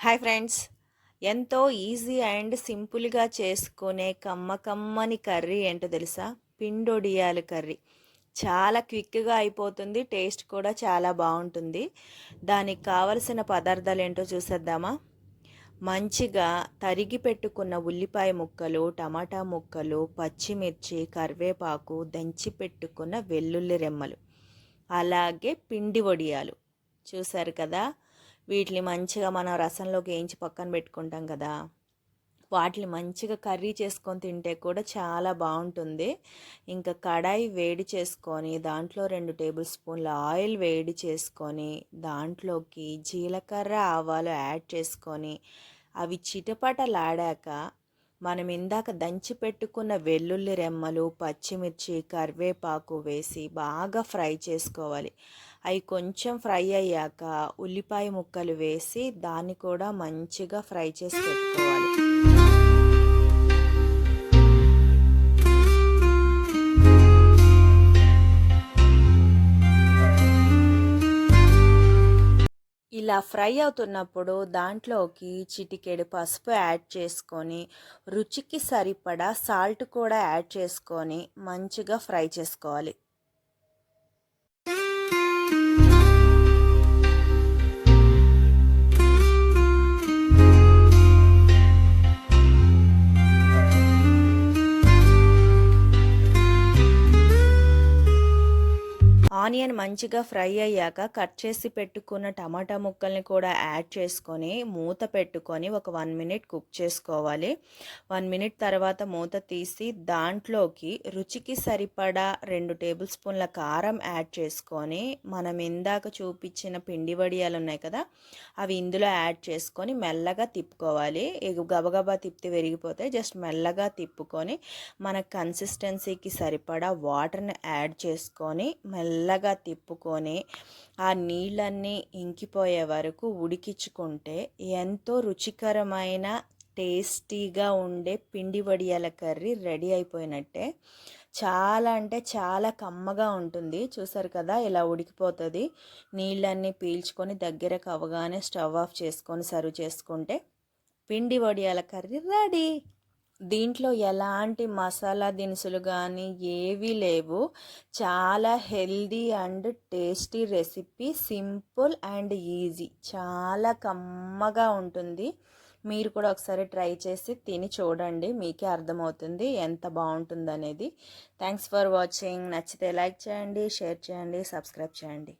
Hi friends. ఎంతో easy and సింపుల్గా చేసుకునే కమ్మ కమ్మని కర్రీ ఏంటో తెలుసా? పిండొడియాలు కర్రీ. చాలా క్విక్గా అయిపోతుంది టేస్ట్ కూడా చాలా బాగుంటుంది. దానికి కావలసిన పదార్థాలు ఏంటో చూసేద్దామా? మంచిగా తరిగి పెట్టుకున్న ఉల్లిపాయ ముక్కలు టమాటా ముక్కలు పచ్చిమిర్చి కరివేపాకు దంచి పెట్టుకున్న వెల్లుల్లి రెమ్మలు అలాగే పిండి వడియాలు. చూసారు కదా? వీటిని మంచిగా మనం రసంలోకి వేయించి పక్కన పెట్టుకుంటాం కదా. వాటిని మంచిగా కర్రీ చేసుకొని తింటే కూడా చాలా బాగుంటుంది. ఇంకా కడాయి వేడి చేసుకొని దాంట్లో రెండు టేబుల్ స్పూన్ల ఆయిల్ వేడి చేసుకొని దాంట్లోకి జీలకర్ర ఆవాలు యాడ్ చేసుకొని అవి చిటపటలాడాక మనం ఇందాక దంచి పెట్టుకున్న వెల్లుల్లి రెమ్మలు పచ్చిమిర్చి కరివేపాకు వేసి బాగా ఫ్రై చేసుకోవాలి. అవి కొంచెం ఫ్రై అయ్యాక ఉల్లిపాయ ముక్కలు వేసి దాన్ని కూడా మంచిగా ఫ్రై చేసి పెట్టుకోవాలి. ఇలా ఫ్రై అవుతున్నప్పుడు దాంట్లోకి చిటికెడు పసుపు యాడ్ చేసుకొని రుచికి సరిపడా సాల్ట్ కూడా యాడ్ చేసుకొని మంచిగా ఫ్రై చేసుకోవాలి. ఆనియన్ మంచిగా ఫ్రై అయ్యాక కట్ చేసి పెట్టుకున్న టమాటా ముక్కల్ని కూడా యాడ్ చేసుకొని మూత పెట్టుకొని ఒక వన్ మినిట్ కుక్ చేసుకోవాలి. వన్ మినిట్ తర్వాత మూత తీసి దాంట్లోకి రుచికి సరిపడా రెండు టేబుల్ స్పూన్ల కారం యాడ్ చేసుకొని మనం ఇందాక చూపించిన పిండి వడియాలు ఉన్నాయి కదా అవి ఇందులో యాడ్ చేసుకొని మెల్లగా తిప్పుకోవాలి. గబగబా తిప్పితే విరిగిపోతే జస్ట్ మెల్లగా తిప్పుకొని మన కన్సిస్టెన్సీకి సరిపడా వాటర్ని యాడ్ చేసుకొని మెల్లగా మెల్లగా తిప్పుకొని ఆ నీళ్ళన్నీ ఇంకిపోయే వరకు ఉడికించుకుంటే ఎంతో రుచికరమైన టేస్టీగా ఉండే పిండి వడియాల కర్రీ రెడీ అయిపోయినట్టే. చాలా అంటే చాలా కమ్మగా ఉంటుంది. చూసారు కదా ఇలా ఉడికిపోతుంది. నీళ్ళన్నీ పీల్చుకొని దగ్గరకు అవగానే స్టవ్ ఆఫ్ చేసుకొని సర్వ్ చేసుకుంటే పిండి వడియాల కర్రీ రెడీ. దీంట్లో ఎలాంటి మసాలా దినుసులు కానీ ఏవీ లేవు. చాలా healthy and tasty recipe simple and easy. చాలా కమ్మగా ఉంటుంది. మీరు కూడా ఒకసారి ట్రై చేసి తిని చూడండి. మీకే అర్థమవుతుంది ఎంత బాగుంటుంది అనేది థ్యాంక్స్ ఫర్ వాచింగ్. నచ్చితే లైక్ చేయండి షేర్ చేయండి సబ్స్క్రైబ్ చేయండి.